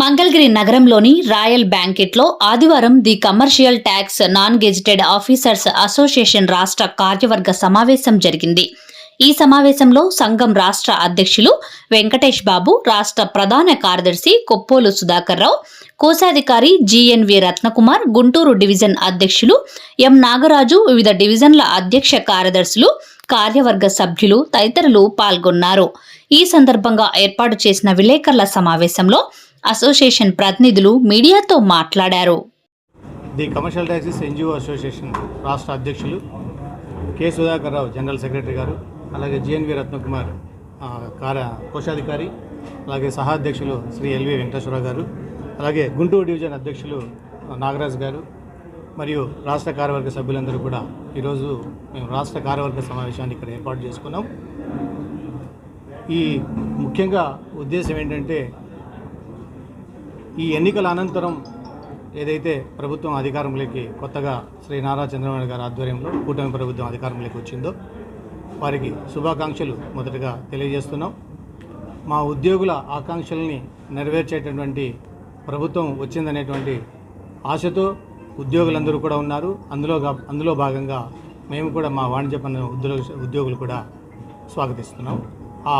మంగళగిరి నగరంలోని రాయల్ బ్యాంకెట్లో ఆదివారం the commercial tax non gazetted officers association రాష్ట్ర కార్యవర్గ సమావేశం జరిగింది. ఈ సమావేశంలో సంఘం రాష్ట్ర అధ్యక్షులు వెంకటేష్ బాబు రాష్ట్ర ప్రధాన కార్యదర్శి కొప్పోలు సుధాకర్ రావు కోశాధికారి జిఎన్వి రత్నకుమార్ గుంటూరు డివిజన్ అధ్యక్షులు ఎం నాగరాజు వివిధ డివిజన్ల అధ్యక్ష కార్యదర్శులు కార్యవర్గ సభ్యులు తదితరులు పాల్గొన్నారు. ఈ సందర్భంగా ఏర్పాటు చేసిన విలేకరుల సమావేశంలో అసోసియేషన్ ప్రతినిధులు మీడియాతో మాట్లాడారు. The commercial taxes NGO association రాష్ట్ర అధ్యక్షులు K. Sudhakar Rao general secretary గారు అలాగే జిఎన్వి రత్నకుమార్ ఆ, కార్య కోశాధికారి అలాగే సహాధ్యక్షులు శ్రీ ఎల్వి వెంకటేశ్వరరావు గారు అలాగే గుంటూరు డివిజన్ అధ్యక్షులు నాగరాజ్ గారు మరియు రాష్ట్ర కార్యవర్గ సభ్యులందరూ కూడా ఈరోజు మేము రాష్ట్ర కార్యవర్గ సమావేశాన్ని ఇక్కడ ఏర్పాటు చేసుకున్నాం. ఈ ముఖ్యంగా ఉద్దేశం ఏంటంటే ఈ ఎన్నికల అనంతరం ఏదైతే ప్రభుత్వం అధికారంలోకి కొత్తగా శ్రీ నారా చంద్రబాబు గారి ఆధ్వర్యంలో కూటమి ప్రభుత్వం అధికారంలోకి వచ్చిందో వారికి శుభాకాంక్షలు మొదటగా తెలియజేస్తున్నాం. మా ఉద్యోగుల ఆకాంక్షల్ని నెరవేర్చేటటువంటి ప్రభుత్వం వచ్చిందనేటువంటి ఆశతో ఉద్యోగులందరూ కూడా ఉన్నారు. అందులో అందులో భాగంగా మేము కూడా మా వాణిజ్య పన్ను ఉద్యోగ ఉద్యోగులు కూడా స్వాగతిస్తున్నాం. ఆ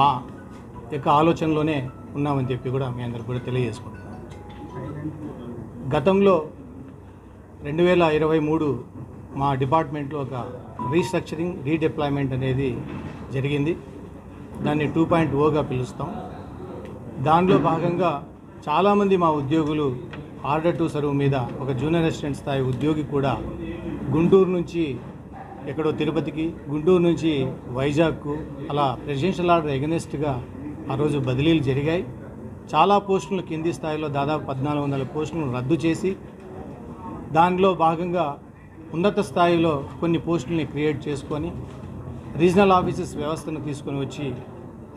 యొక్క ఆలోచనలోనే ఉన్నామని చెప్పి కూడా మీ అందరు కూడా తెలియజేసుకుంటున్నాం. గతంలో రెండు వేల ఇరవై మూడు మా డిపార్ట్మెంట్లో ఒక రీస్ట్రక్చరింగ్ రీడిప్లాయ్మెంట్ అనేది జరిగింది. దాన్ని టూ పాయింట్ ఓగా పిలుస్తాం. దానిలో భాగంగా చాలామంది మా ఉద్యోగులు ఆర్డర్ టు సర్వ్ మీద ఒక జూనియర్ అసిస్టెంట్ స్థాయి ఉద్యోగి కూడా గుంటూరు నుంచి ఎక్కడో తిరుపతికి గుంటూరు నుంచి వైజాగ్కు అలా ప్రెసిడెన్షియల్ ఆర్డర్ ఎగనెస్ట్గా ఆ రోజు బదిలీలు జరిగాయి. చాలా పోస్టులు కింది స్థాయిలో దాదాపు పద్నాలుగు వందల పోస్టులను రద్దు చేసి దానిలో భాగంగా ఉన్నత స్థాయిలో కొన్ని పోస్టుల్ని క్రియేట్ చేసుకొని రీజనల్ ఆఫీసెస్ వ్యవస్థను తీసుకొని వచ్చి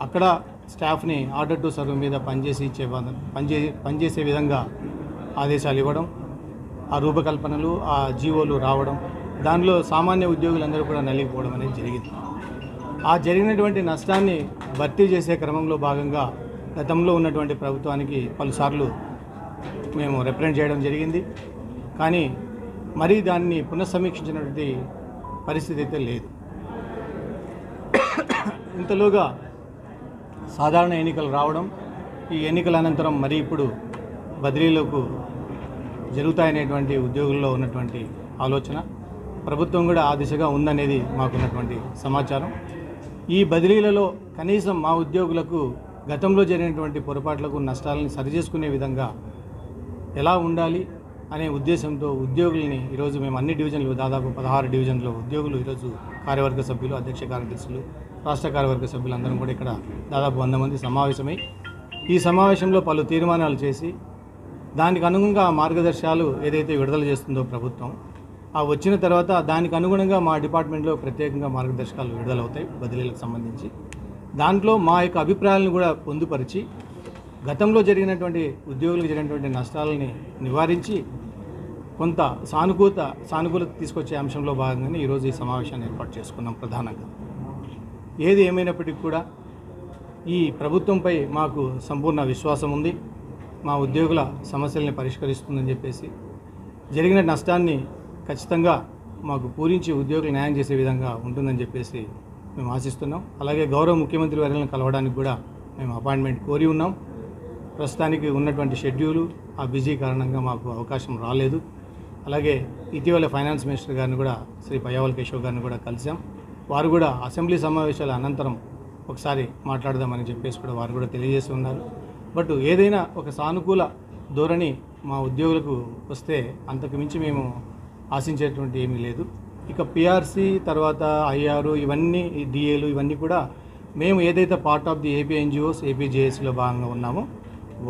అక్కడ స్టాఫ్ని ఆర్డర్ టు సర్వ్ మీద పనిచేసి ఇచ్చే పనిచే పనిచేసే విధంగా ఆదేశాలు ఇవ్వడం ఆ రూపకల్పనలు ఆ జీవోలు రావడం దానిలో సామాన్య ఉద్యోగులందరూ కూడా నలిగిపోవడం అనేది జరిగింది. ఆ జరిగినటువంటి నష్టాన్ని భర్తీ చేసే క్రమంలో భాగంగా గతంలో ఉన్నటువంటి ప్రభుత్వానికి పలుసార్లు మేము రిప్రజెంట్ చేయడం జరిగింది. కానీ మరీ దాన్ని పునఃసమీక్షించినటువంటి పరిస్థితి అయితే లేదు. ఇంతలోగా సాధారణ ఎన్నికలు రావడం ఈ ఎన్నికల అనంతరం మరి ఇప్పుడు బదిలీలకు జరుగుతాయనేటువంటి ఉద్యోగుల్లో ఉన్నటువంటి ఆలోచన ప్రభుత్వం కూడా ఆ దిశగా ఉందనేది మాకున్నటువంటి సమాచారం. ఈ బదిలీలలో కనీసం మా ఉద్యోగులకు గతంలో జరిగినటువంటి పొరపాట్లకు నష్టాలను సరిచేసుకునే విధంగా ఎలా ఉండాలి అనే ఉద్దేశంతో ఉద్యోగుల్ని ఈరోజు మేము అన్ని డివిజన్లు దాదాపు పదహారు డివిజన్లో ఉద్యోగులు ఈరోజు కార్యవర్గ సభ్యులు అధ్యక్ష కార్యదర్శులు రాష్ట్ర కార్యవర్గ సభ్యులందరం కూడా ఇక్కడ దాదాపు వంద మంది సమావేశమై ఈ సమావేశంలో పలు తీర్మానాలు చేసి దానికి అనుగుణంగా మార్గదర్శకాలు ఏదైతే విడుదల చేస్తుందో ప్రభుత్వం ఆ వచ్చిన తర్వాత దానికి అనుగుణంగా మా డిపార్ట్మెంట్లో ప్రత్యేకంగా మార్గదర్శకాలు విడుదలవుతాయి బదిలీలకు సంబంధించి. దాంట్లో మా యొక్క అభిప్రాయాలను కూడా పొందుపరిచి గతంలో జరిగినటువంటి ఉద్యోగులకు జరిగినటువంటి నష్టాలని నివారించి కొంత సానుకూత సానుకూలత తీసుకొచ్చే అంశంలో భాగంగానే ఈరోజు ఈ సమావేశాన్ని ఏర్పాటు చేసుకున్నాం ప్రధానంగా. ఏది ఏమైనప్పటికీ కూడా ఈ ప్రభుత్వంపై మాకు సంపూర్ణ విశ్వాసం ఉంది. మా ఉద్యోగుల సమస్యల్ని పరిష్కరిస్తుందని చెప్పేసి జరిగిన నష్టాన్ని ఖచ్చితంగా మాకు పూరించి ఉద్యోగులు న్యాయం చేసే విధంగా ఉంటుందని చెప్పేసి మేము ఆశిస్తున్నాం. అలాగే గౌరవ ముఖ్యమంత్రి వారిని కలవడానికి కూడా మేము అపాయింట్మెంట్ కోరి ఉన్నాం. ప్రస్తుతానికి ఉన్నటువంటి షెడ్యూలు ఆ బిజీ కారణంగా మాకు అవకాశం రాలేదు. అలాగే ఇటీవల ఫైనాన్స్ మినిస్టర్ గారిని కూడా శ్రీ పయ్యవల్ కేశవ్ గారిని కూడా కలిసాం. వారు కూడా అసెంబ్లీ సమావేశాల అనంతరం ఒకసారి మాట్లాడదామని చెప్పేసి కూడా వారు కూడా తెలియజేసి ఉన్నారు. బట్ ఏదైనా ఒక సానుకూల ధోరణి మా ఉద్యోగులకు వస్తే అంతకు మించి మేము ఆశించేటువంటి ఏమీ లేదు. ఇక పిఆర్సీ తర్వాత ఐఆర్ ఇవన్నీ డిఏలు ఇవన్నీ కూడా మేము ఏదైతే part of the AP NGOs AP భాగంగా ఉన్నామో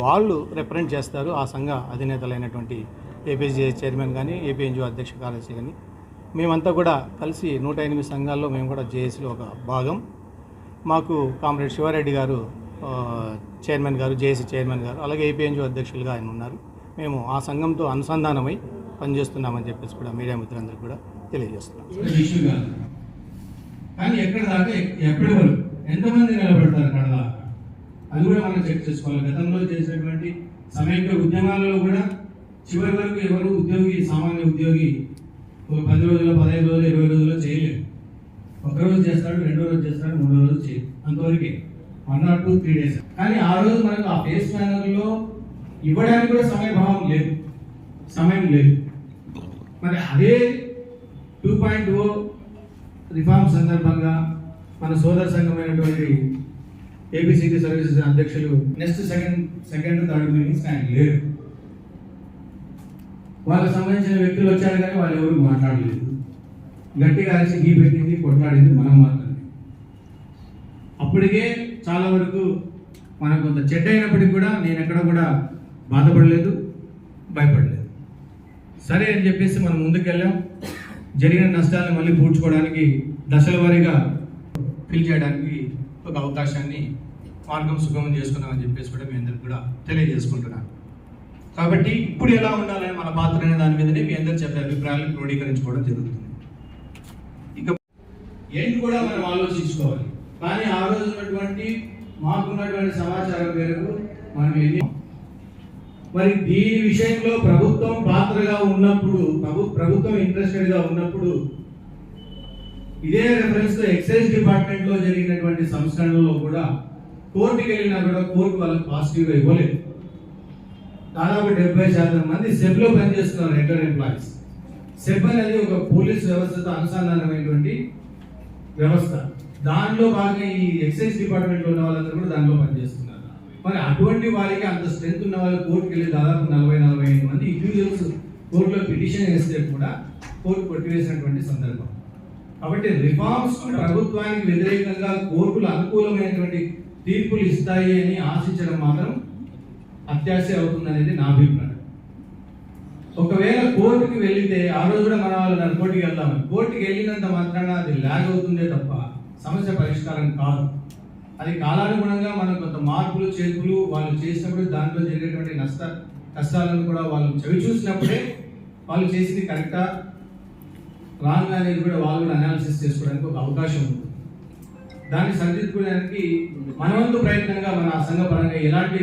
వాళ్ళు రిప్రజెంట్ చేస్తారు ఆ సంఘ అధినేతలైనటువంటి ఏపీజేఎస్ చైర్మన్ కానీ ఏపీ ఎన్జిఓ అధ్యక్ష కార్యదర్శి కానీ మేమంతా కూడా కలిసి నూట ఎనిమిది సంఘాల్లో మేము కూడా జేఏసీలో ఒక భాగం. మాకు కామ్రేడ్ శివారెడ్డి గారు చైర్మన్ గారు జేఏసీ చైర్మన్ గారు అలాగే ఏపీఎన్జిఓ అధ్యక్షులుగా ఆయన ఉన్నారు. మేము ఆ సంఘంతో అనుసంధానమై పనిచేస్తున్నామని చెప్పేసి కూడా మీడియా మిత్రులందరూ కూడా తెలియజేస్తున్నాను. కానీ ఎక్కడ దాకా ఎప్పటి వరకు? ఎంతమంది నిలబెడతారు అక్కడ దాకా అది కూడా మనం చెక్ చేసుకోవాలి. గతంలో చేసినటువంటి సమైక్య ఉద్యమాలలో కూడా చివరి వరకు ఎవరు ఉద్యోగి సామాన్య ఉద్యోగి ఒక పది రోజులు పదహైదు రోజులు ఇరవై రోజుల్లో చేయలేదు. ఒక రోజు చేస్తాడు రెండో రోజు చేస్తాడు మూడో రోజు చేయదు అంతవరకే. One not two three days కానీ ఆ రోజు మనకు ఆ ఫేస్ బ్యానర్లో ఇవ్వడానికి కూడా సమయభావం లేదు. సమయం లేదు. మరి అదే టూ పాయింట్ ఓ రిఫార్మ్ సందర్భంగా మన సోదర సంఘమైనటువంటి ఏబిసిటీ సర్వీసెస్ అధ్యక్షులు next second second third meetings ఆయన లేరు. వాళ్ళకి సంబంధించిన వ్యక్తులు వచ్చారు కానీ వాళ్ళు ఎవరు మాట్లాడలేదు. గట్టిగా అరిచి గీ పెట్టింది కొట్లాడింది మనం మాత్రమే. అప్పటికే చాలా వరకు మనకు కొంత చెడ్డ అయినప్పటికీ కూడా నేను ఎక్కడ కూడా బాధపడలేదు భయపడలేదు. సరే అని చెప్పేసి మనం ముందుకెళ్ళాం. జరిగిన నష్టాలను మళ్ళీ పూడ్చుకోవడానికి దశల వారీగా ఫిల్ చేయడానికి ఒక అవకాశాన్ని మార్గం సుగమం చేసుకున్నామని చెప్పేసి కూడా మీ అందరికి కూడా తెలియజేసుకుంటున్నాను. కాబట్టి ఇప్పుడు ఎలా ఉండాలని మన పాత్ర అనే దాని మీదనే మీ అందరు చెప్పే అభిప్రాయాలను క్రోడీకరించుకోవడం జరుగుతుంది. ఇక ఏంటి కూడా మనం ఆలోచించుకోవాలి. కానీ ఆ రోజు ఉన్నటువంటి మాకున్నటువంటి సమాచారం మేరకు మనం ఏది మరి దీని విషయంలో ప్రభుత్వం పాత్రగా ఉన్నప్పుడు ప్రభు ప్రభుత్వం ఇంట్రెస్టెడ్గా ఉన్నప్పుడు ఇదే రెఫరెన్స్ ఎక్సైజ్ డిపార్ట్మెంట్లో జరిగినటువంటి సంస్కరణలో కూడా కోర్టుకి వెళ్ళినా కూడా కోర్టు వాళ్ళకి పాజిటివ్గా ఇవ్వలేదు. దాదాపు డెబ్బై శాతం మంది సెబ్లో పనిచేస్తున్నారు ఎంటర్ ఎంప్లాయీస్ సెబ్ అనేది ఒక పోలీస్ వ్యవస్థతో అనుసంధానమైనటువంటి వ్యవస్థ. దానిలో భాగంగా ఈ ఎక్సైజ్ డిపార్ట్మెంట్లో ఉన్న వాళ్ళందరూ కూడా దానిలో పనిచేస్తున్నారు. మరి అటువంటి వారికి అంత స్ట్రెంత్ ఉన్న వాళ్ళు కోర్టుకి వెళ్ళి దాదాపు నలభై నలభై ఐదు మంది ఇండివిజువల్స్ కోర్టులో పిటిషన్ వేస్తే కూడా కోర్టు కొట్టివేసినటువంటి సందర్భం. కాబట్టి రిఫార్మ్స్ ప్రభుత్వానికి వ్యతిరేకంగా కోర్టులు అనుకూలమైనటువంటి తీర్పులు ఇస్తాయి అని ఆశించడం మాత్రం అత్యాశ అవుతుందనేది నా అభిప్రాయం. ఒకవేళ కోర్టుకి వెళితే ఆ రోజు కూడా మన వాళ్ళు కోర్టుకి వెళ్దాం కోర్టుకి వెళ్ళినంత మాత్రాన అది ల్యాగ్ అవుతుందే తప్ప సమస్య పరిష్కారం కాదు. అది కాలానుగుణంగా మనం కొంత మార్పులు చేర్పులు వాళ్ళు చేసినప్పుడు దాంట్లో జరిగేటువంటి నష్ట కష్టాలను కూడా వాళ్ళు చవి చూసినప్పుడే వాళ్ళు చేసింది కరెక్టా? రాంగ్ అనేది కూడా వాళ్ళు కూడా అనాలిసిస్ చేసుకోవడానికి ఒక అవకాశం ఉంది. దాన్ని సరిదిద్దుకోవడానికి మనవంతు ప్రయత్నంగా మన సంఘ పరంగా ఎలాంటి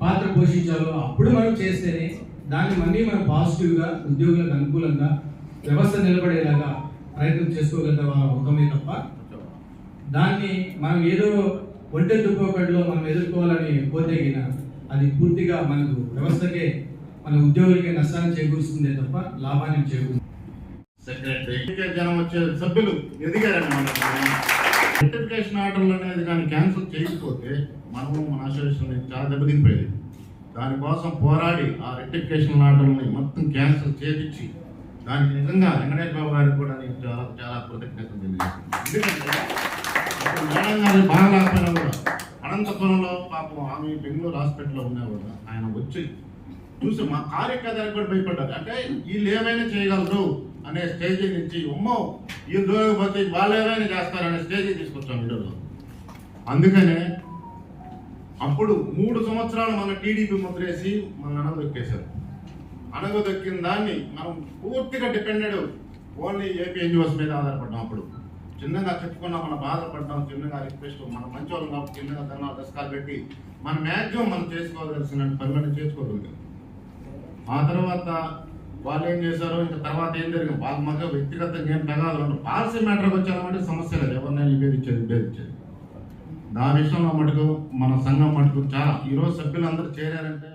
పాత్ర పోషించాలో అప్పుడు మనం చేస్తేనే దాన్ని మళ్ళీ మనం పాజిటివ్గా ఉద్యోగులకు అనుకూలంగా వ్యవస్థ నిలబడేలాగా ప్రయత్నం చేసుకోగలుగుతాం అవుతామే తప్ప దాన్ని మనం ఏదో ఒంటెత్తుకోకట్లో మనం ఎదుర్కోవాలని పోతే అది పూర్తిగా మనకు వ్యవస్థకే మన ఉద్యోగులకే నష్టాన్ని చేకూరుస్తుందే తప్ప లాభాన్ని చేకూరుస్తుంది. సెక్రటరీ జనం వచ్చే సభ్యులు ఎదిగారండి మన ఆర్డర్లు అనేది కానీ క్యాన్సిల్ చేయకపోతే మనము మన అసోసియేషన్ చాలా దెబ్బతింపోయేది దానికోసం పోరాడి ఆ రెక్టిఫికేషన్ ఆర్డర్ని మొత్తం క్యాన్సిల్ చేపించి దానికి నిజంగా వెంకటేష్ బాబు గారికి కూడా నేను చాలా చాలా కృతజ్ఞతలు తెలియజేస్తున్నాను. ఎందుకంటే బాగా కూడా అనంతపురంలో పాపం ఆమె బెంగళూరు హాస్పిటల్లో ఉన్నా కూడా ఆయన వచ్చి చూసి మా కార్యకర్తలకు కూడా భయపడ్డారు. అంటే వీళ్ళు ఏమైనా చేయగలరు అనే స్టేజ్ నుంచి ఉమ్మో ఈ దూరకపోతే వాళ్ళు ఏమైనా చేస్తారనే స్టేజ్ తీసుకొచ్చాం వీడియోలో. అందుకనే అప్పుడు మూడు సంవత్సరాలు మన టీడీపీ ముద్రేసి మన అనగదొక్కేశారు. అనగదొక్కిన దాన్ని మనం పూర్తిగా డిపెండెడ్ ఓన్లీ ఏపీ ఎన్జిఓస్ మీద ఆధారపడ్డాం అప్పుడు. చిన్నగా చెప్పుకున్నాం మనం బాధపడ్డాం చిన్నగా రిక్వెస్ట్ మనం మంచోళ్ళం కాబట్టి చిన్నగా తన దశకాలు పెట్టి మన మ్యాక్సిమం మనం చేసుకోవాల్సిన పనులను చేసుకోగలిగాం ఆ తర్వాత వాళ్ళు ఏం చేశారు ఇంకా తర్వాత ఏం జరిగింది? వాళ్ళ మధ్య వ్యక్తిగతంగా ఏం తగాదు ఉండవు. పాలసీ మ్యాటర్కి వచ్చామంటే సమస్య లేదు. ఎవరినైనా విభేదించేది విభేదించేది దాని విషయంలో మటుకు మన సంఘం మటుకు చాలా ఈరోజు సభ్యులందరూ చేరారంటే